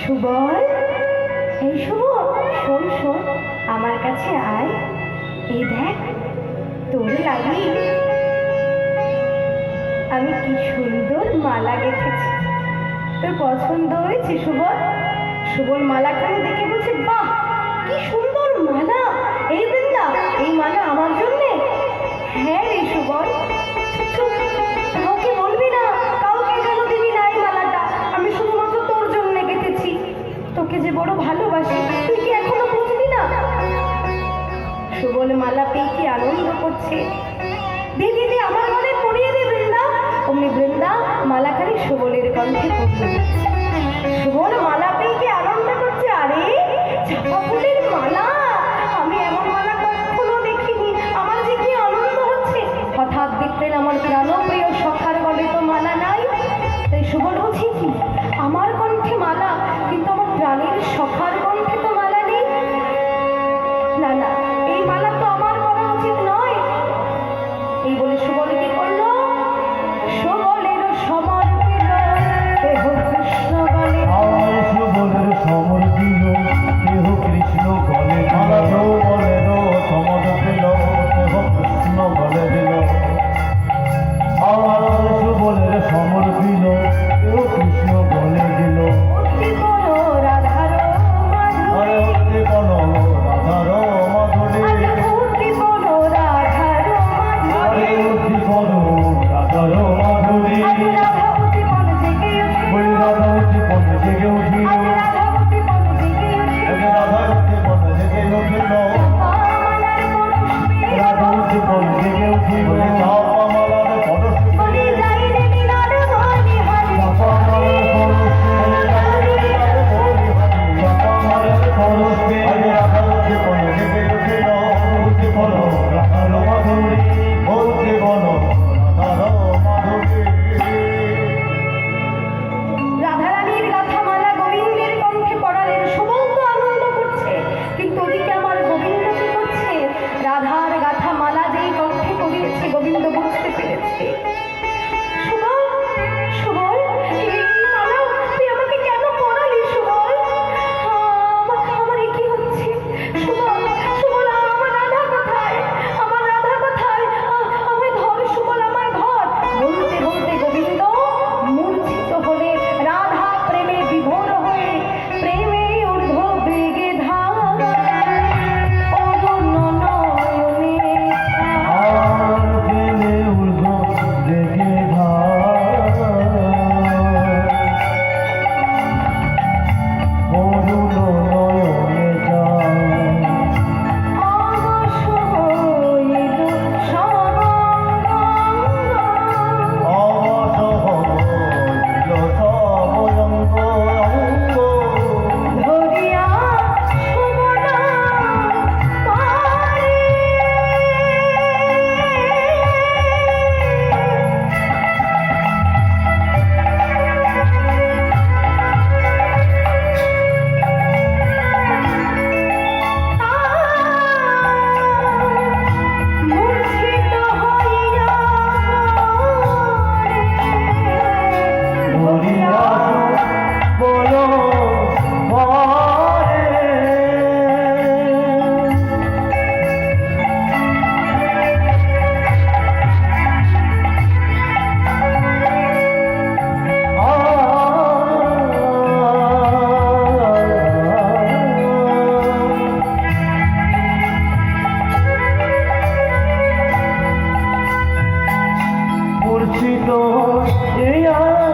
সুবল, এই শুভ, শোন শোন, আমার কাছে আয়। এই দেখ, তোর লাগি আমি কি সুন্দর মালা গেঁথেছি। তোর পছন্দ হয়েছে, সুবল? সুবল মালাখানি দেখে বলছে, বাহ, কি সুন্দর মালা! আনন্দ করছে। দে দে দে আমার মনে পরিয়ে দে বৃন্দা। অমনি বৃন্দা মালাখানি সুবলের কণ্ঠে পড়ল সুবল মালা পেয়ে কি আনন্দ করছে? আরে চাপা ফুলের মালা? আমি এমন মালা কখনো দেখিনি। আমার যে কি আনন্দ হচ্ছে? হঠাৎ দেখলেন আমার প্রাণপ্রিয় সখার গলে তো মালা নাই। তাই সুবল বলছি কি, আমার কণ্ঠে মালা, কিন্তু আমার প্রাণের সখার মূর্ছিত এই আর